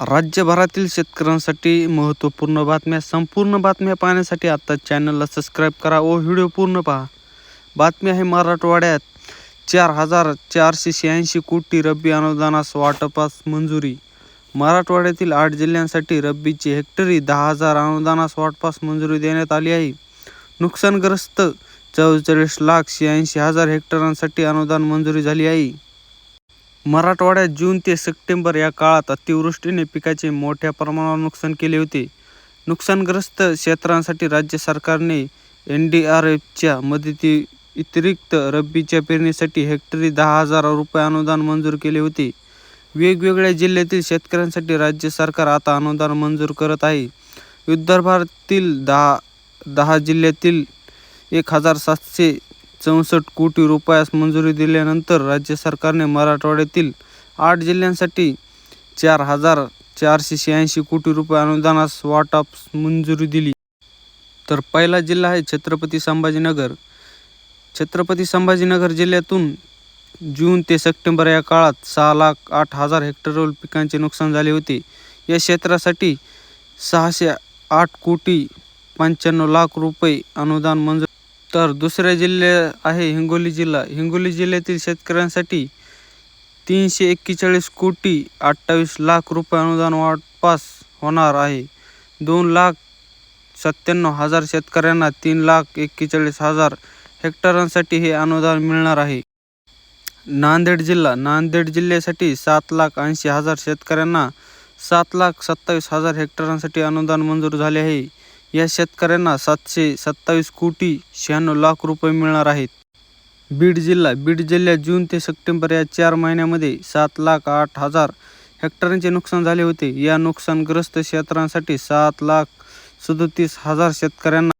राज्यभरातील शेतकऱ्यांसाठी महत्त्वपूर्ण बातम्या संपूर्ण बातम्या पाहण्यासाठी आता चॅनलला सबस्क्राईब करा व व्हिडिओ पूर्ण पहा. बातमी आहे मराठवाड्यात चार हजार चारशे शहाऐंशी कोटी रब्बी अनुदानास वाटपास मंजुरी. मराठवाड्यातील आठ जिल्ह्यांसाठी रब्बीची हेक्टरी दहा हजार अनुदानास वाटपास मंजुरी देण्यात आली आहे. नुकसानग्रस्त चव्वेचाळीस लाख शहाऐंशी हजार हेक्टरांसाठी अनुदान मंजुरी झाली आहे. मराठवाड्यात जून ते सप्टेंबर या काळात अतिवृष्टीने पिकाचे मोठ्या प्रमाणावर नुकसान केले होते. नुकसानग्रस्त क्षेत्रांसाठी राज्य सरकारने एन डी आर एफच्या मदती व्यतिरिक्त रब्बीच्या पेरणीसाठी हेक्टरी दहा हजार रुपये अनुदान मंजूर केले होते. वेगवेगळ्या जिल्ह्यातील शेतकऱ्यांसाठी राज्य सरकार आता अनुदान मंजूर करत आहे. विदर्भातील दहा दहा जिल्ह्यातील एक हजार सातशे चौसष्ट कोटी रुपयास मंजुरी दिल्यानंतर राज्य सरकारने मराठवाड्यातील आठ जिल्ह्यांसाठी चार हजार चारशे शहाऐंशी कोटी रुपये अनुदानास वाटप मंजुरी दिली. तर पहिला जिल्हा आहे छत्रपती संभाजीनगर. छत्रपती संभाजीनगर जिल्ह्यातून जून ते सप्टेंबर या काळात सहा लाख आठ हजार हेक्टरवर पिकांचे नुकसान झाले होते. या क्षेत्रासाठी सहाशे आठ कोटी पंच्याण्णव लाख रुपये अनुदान मंजूर तर दुसरा जिल्हा आहे हिंगोली जिल्हा. हिंगोली जिल्ह्यातील शेतकऱ्यांसाठी तीनशे एक्केचाळीस कोटी अठ्ठावीस लाख रुपये अनुदान वाटपास होणार आहे. दोन लाख सत्त्याण्णव हजार शेतकऱ्यांना तीन लाख एक्केचाळीस हजार हेक्टरांसाठी हे अनुदान मिळणार आहे. नांदेड जिल्हा. नांदेड जिल्ह्यासाठी सात लाख ऐंशी हजार शेतकऱ्यांना सात लाख सत्तावीस हजार हेक्टरांसाठी अनुदान मंजूर झाले आहे. या शेतकऱ्यांना सातशे सत्तावीस कोटी शहाण्णव लाख रुपये मिळणार आहेत. बीड जिल्हा बीड जिल्ह्यात जून ते सप्टेंबर या चार महिन्यामध्ये सात लाख आठ हजार हेक्टरांचे नुकसान झाले होते. या नुकसानग्रस्त क्षेत्रांसाठी सात लाख सदोतीस हजार शेतकऱ्यांना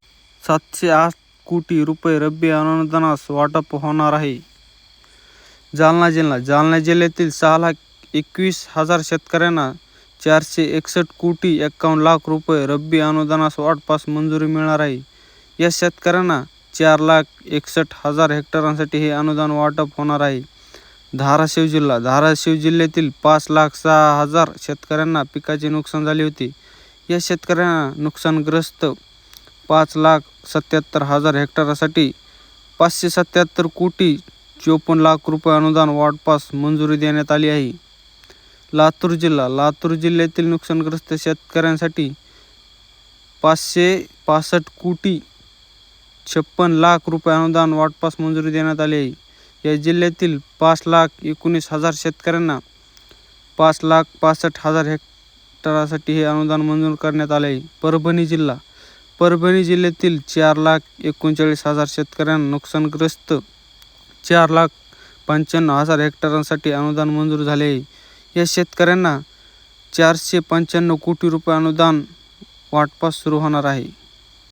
सातशे आठ कोटी रुपये रब्बी अनुदानास वाटप होणार आहे. जालना जिल्हा जालना जिल्ह्यातील सहा लाख एकवीस हजार शेतकऱ्यांना चारशे एकसष्ट कोटी एक्कावन्न लाख रुपये रब्बी अनुदानास वाटपास मंजुरी मिळणार आहे. या शेतकऱ्यांना चार लाख एकसष्ट हजार हेक्टरांसाठी हे अनुदान वाटप होणार आहे. धाराशिव जिल्हा धाराशिव जिल्ह्यातील पाच लाख सहा हजार शेतकऱ्यांना पिकाचे नुकसान झाले होते. या शेतकऱ्यांना नुकसानग्रस्त पाच लाख सत्याहत्तर हजार हेक्टरासाठी पाचशे सत्याहत्तर कोटी चोपन्न लाख रुपये अनुदान वाटपास मंजुरी देण्यात आली आहे. लातूर जिल्हा. लातूर जिल्ह्यातील नुकसानग्रस्त शेतकऱ्यांसाठी पाचशे पासष्ट कोटी छप्पन लाख रुपये अनुदान वाटपास मंजुरी देण्यात आली आहे. या जिल्ह्यातील पाच लाख एकोणीस हजार शेतकऱ्यांना पाच लाख पासष्ट हजार हेक्टरासाठी हे अनुदान मंजूर करण्यात आले आहे. परभणी जिल्हा. परभणी जिल्ह्यातील चार लाख एकोणचाळीस हजार शेतकऱ्यांना नुकसानग्रस्त चार लाख पंच्याण्णव हजार हेक्टरांसाठी अनुदान मंजूर झाले आहे. या शेतकऱ्यांना चारशे पंच्याण्णव कोटी रुपये अनुदान वाटपास सुरू होणार आहे.